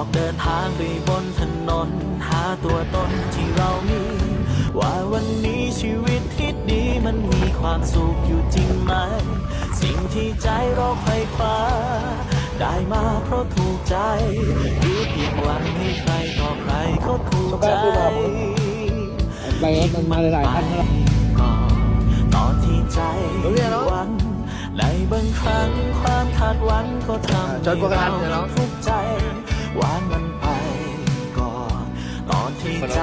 ออกเดินทางไปบนถนน หาตัวตนที่เรามี ว่าวันนี้ชีวิตที่ดีมันมีความสุขอยู่จริงไหม สิ่งที่ใจเราไขว่คว้าได้มาเพราะถูกใจหรือเพียงหวังให้ใครต่อใครเขาถูกใจไปมันมาหลายๆคันแล้วก่อนตอนที่ใจหวังในบางครั้งความคาดหวังก็ทำให้เราทุกข์ใจ วางมันไปก่อนตอนที่ใจ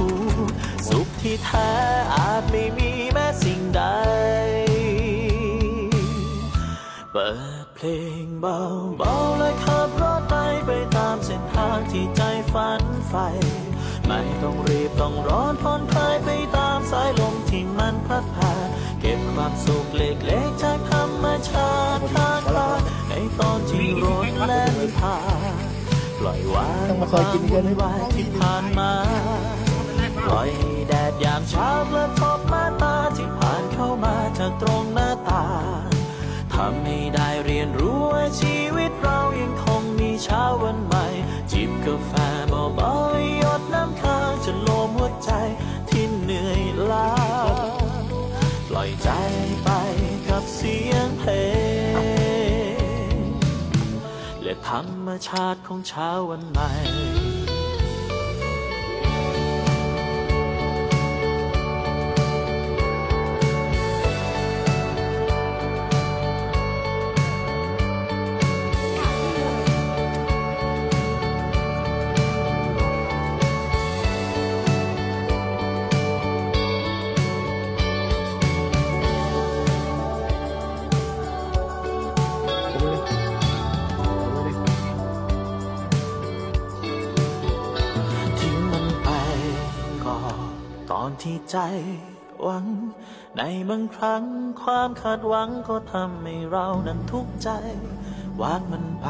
ทุกข์สุขที่แท้อาจไม่มีแม้สิ่งใด เปิดเพลงเบาๆและขับรถไปไปตามเส้นทางที่ใจฝันใฝ่ไม่ต้องรีบต้องร้อนผ่อนคลายไปตามสายลมที่มันพัดผ่าเก็บความสุขเล็กๆจากธรรมชาติข้างกาในตอนที่รถแล่นผ่าน ปล่อยวางต้องมาคอยกินกันให้วายที่ผ่านมา ปล่อยแดดยามเช้ากระทบมาตาที่ผ่านเข้ามาจากตรงหน้าตาทำให้ได้เรียนรู้ว่าชีวิตเรายังคงมีเช้าวันใหม่ จิบกาแฟเบาๆหยดน้ำค้างจะโลมหัวใจที่เหนื่อยล้า ปล่อยใจไปกับเสียงเพลง ธรรมชาติของเช้าวันใหม่ ตอนที่ใจหวัง ในบางครั้งความคาดหวังก็ทำให้เรานั้นทุกข์ใจ วางมันไป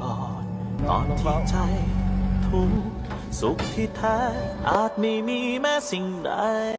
ก่อน ตอนที่ใจทุกข์สุขที่แท้อาจไม่มีแม้สิ่งใด